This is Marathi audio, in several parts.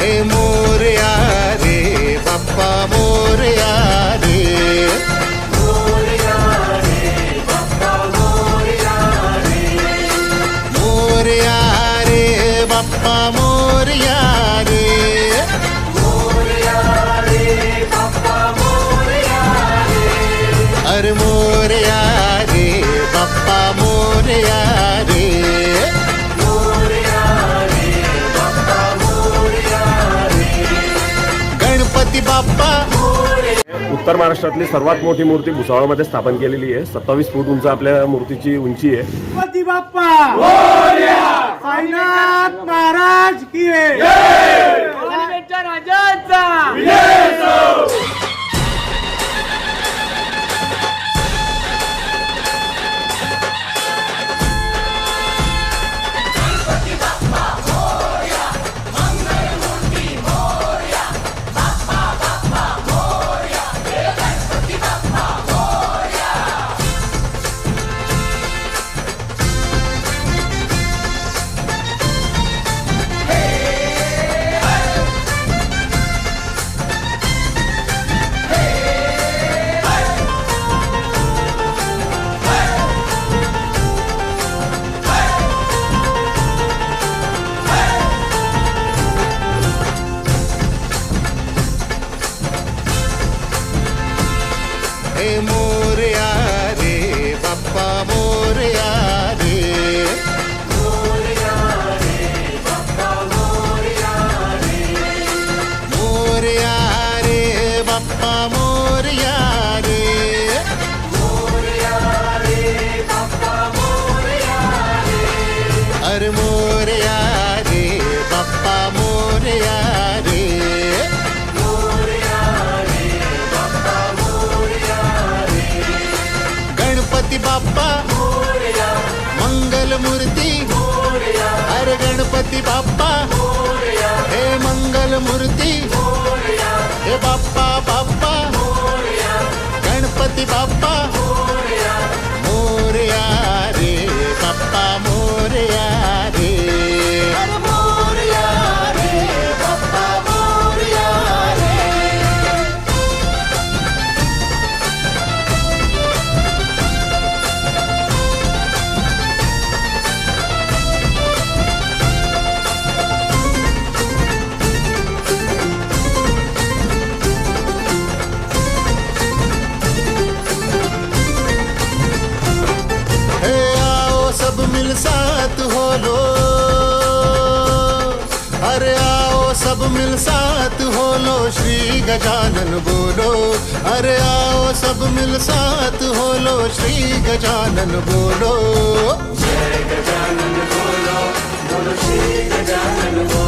हे मोरया रे बाप्पा मो उत्तर महाराष्ट्रातली सर्वात मोठी मूर्ती भुसावळमध्ये स्थापन केलेली आहे. सत्तावीस फूट उंच आपल्या मूर्तीची उंची आहे. बाप्पा! साईनाथ महाराज की राजाचा! मोरया रे बाप्पा मोरया बोलो। अरे आओ सब मिल साथ हो लो श्री गजानन बोलो। मोरया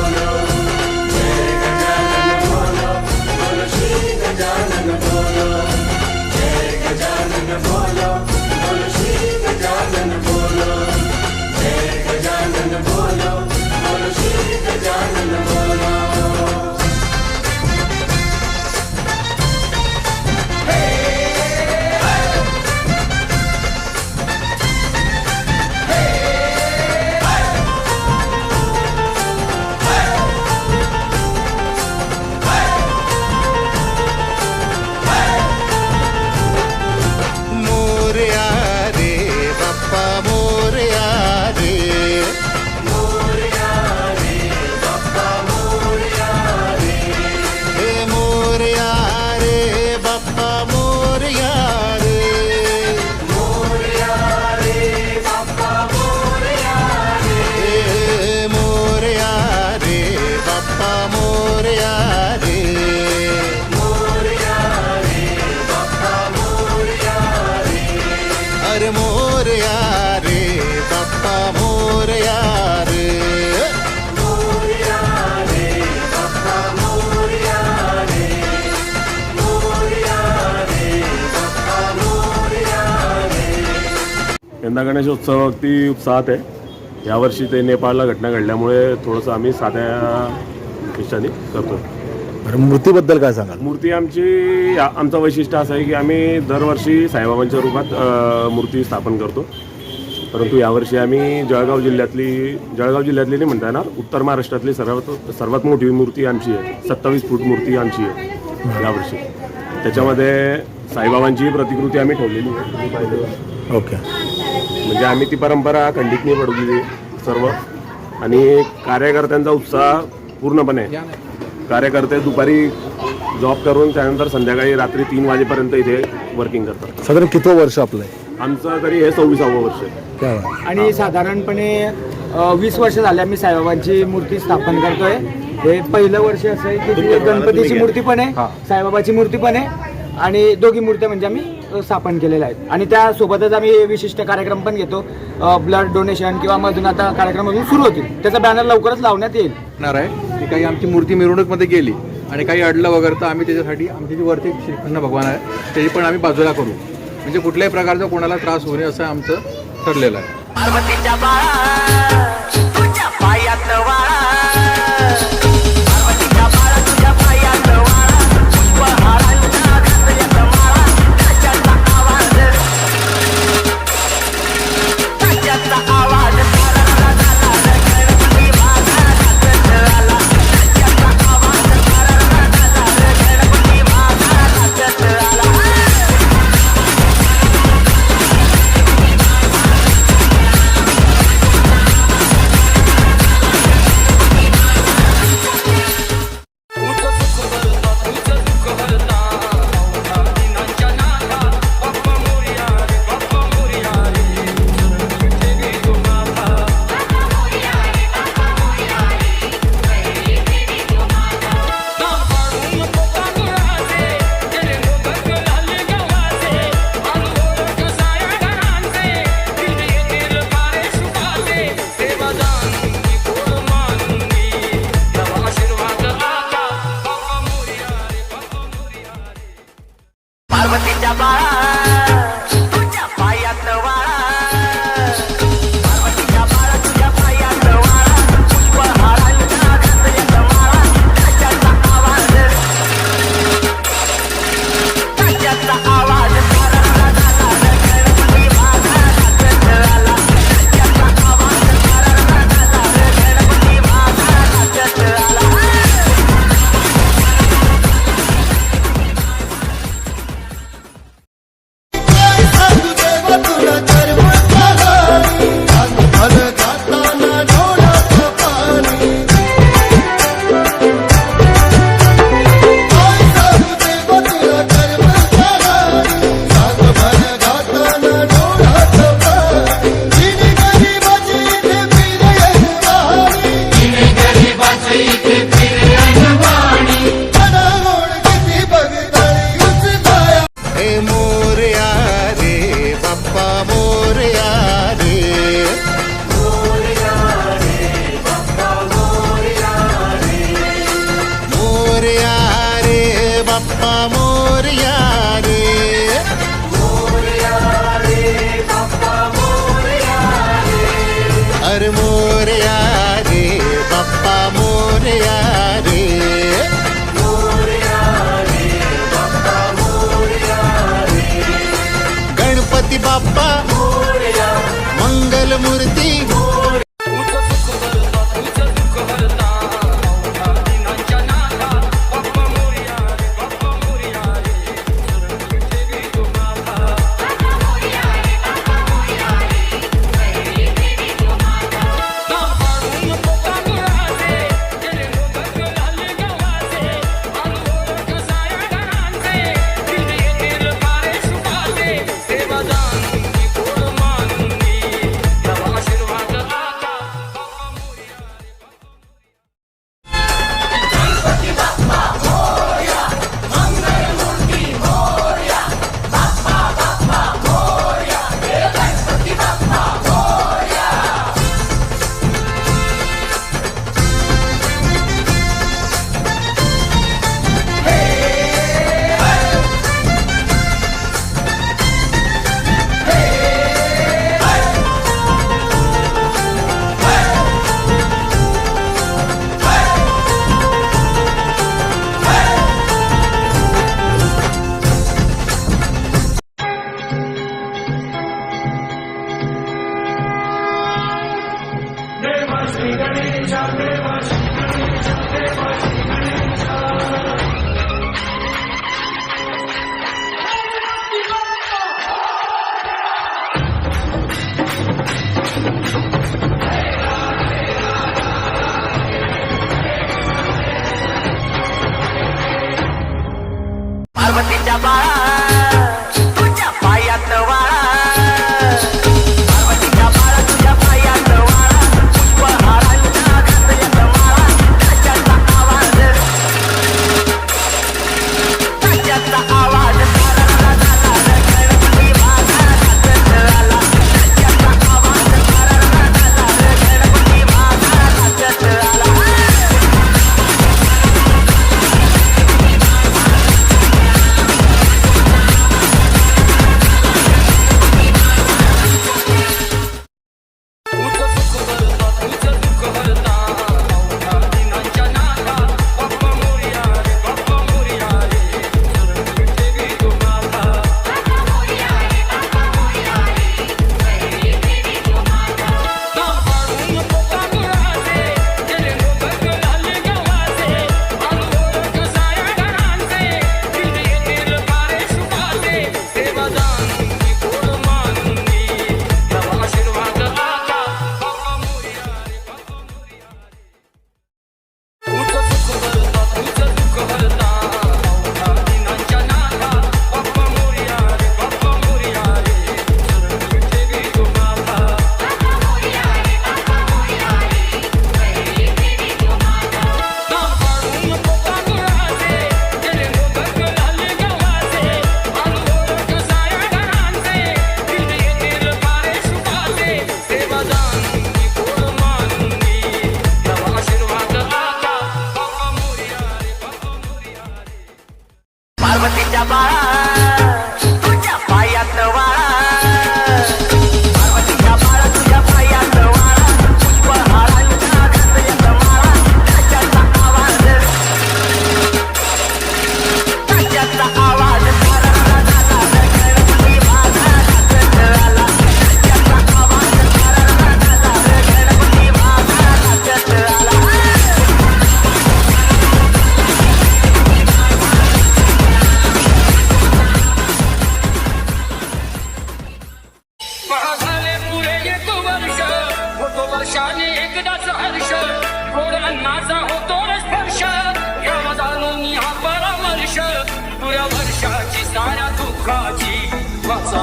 यंदा गणेशोत्सव अगदी उत्साहात आहे. यावर्षी ते नेपाळला घटना घडल्यामुळे थोडंसं आम्ही साध्या हिशाने करतो बरं मूर्तीबद्दल काय सांगाल? मूर्ती आमची आ- आमचं वैशिष्ट्य असं आहे की आम्ही दरवर्षी साईबाबांच्या रूपात अ, मूर्ती स्थापन करतो. परंतु यावर्षी आम्ही जळगाव जिल्ह्यातली जळगाव जिल्ह्यातली नाही म्हणता येणार उत्तर महाराष्ट्रातली सर्वात सर्वात मोठी मूर्ती आमची आहे. सत्तावीस फूट मूर्ती आमची आहे यावर्षी. त्याच्यामध्ये साईबाबांची प्रतिकृती आम्ही ठेवलेली आहे. तुम्ही पाहिलं. ओके. म्हणजे आम्ही ती परंपरा खंडित नाही पडू दिली सर्व. आणि कार्यकर्त्यांचा उत्साह पूर्णपणे. कार्यकर्ते दुपारी जॉब करून त्यानंतर संध्याकाळी रात्री तीन वाजेपर्यंत इथे वर्किंग करतात. साधारण कितवं वर्ष आपलं आहे? आमचं तरी हे सव्वीसावं वर्ष आहे. काय? बात. आणि साधारणपणे अ, वीस वर्ष झाले आम्ही साईबाबांची मूर्ती स्थापन करतोय. हे पहिलं वर्ष असं आहे की गणपतीची मूर्ती पण आहे साईबाबाची मूर्ती पण आहे. आणि दोघी मूर्त्या म्हणजे आम्ही स्थापन केलेल्या आहेत. आणि त्यासोबतच आम्ही विशिष्ट कार्यक्रम पण घेतो. ब्लड डोनेशन किंवा मधून आता कार्यक्रम अजून सुरू होतील. त्याचा बॅनर लवकरच लावण्यात येईल. आहे. ती काही आमची मूर्ती मिरवणूकमध्ये गेली आणि काही अडलं वगैरे तर आम्ही त्याच्यासाठी आमची जी वरती श्रीखंड भगवान आहे त्याची पण आम्ही बाजूला करू. म्हणजे कुठल्याही प्रकारचा कोणाला त्रास होऊ नये असं आमचं ठरलेलं आहे. बाप्पा मोरया रे अरे मोरया रे बाप्पा मोरया रे गणपती बाप्पा मंगल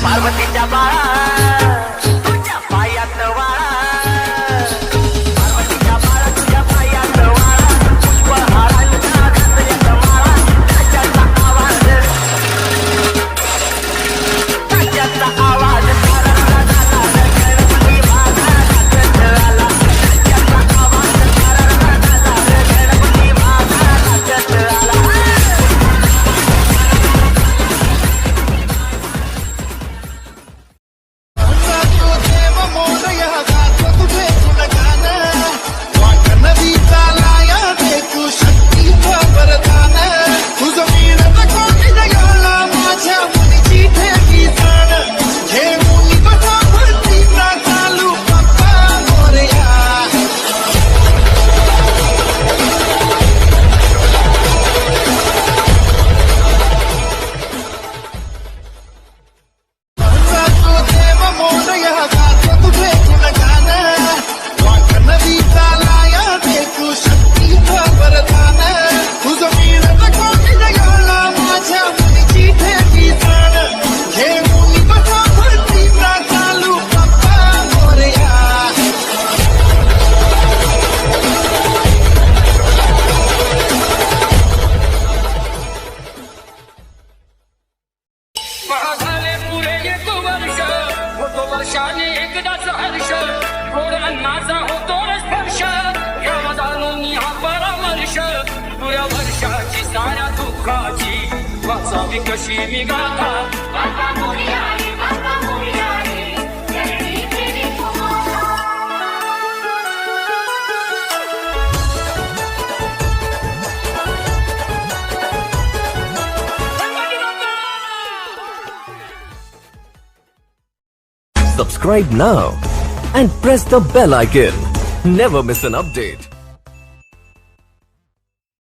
पार्वतीच्या बाळा वर्षाची साऱ्या दुःखाची वाचावी कशी मी गाथा बाप्पा मोरया रे, बाप्पा मोरया रे, चरणी प्रेमी तुम्हाला. Subscribe now and press the bell icon. Never miss an update.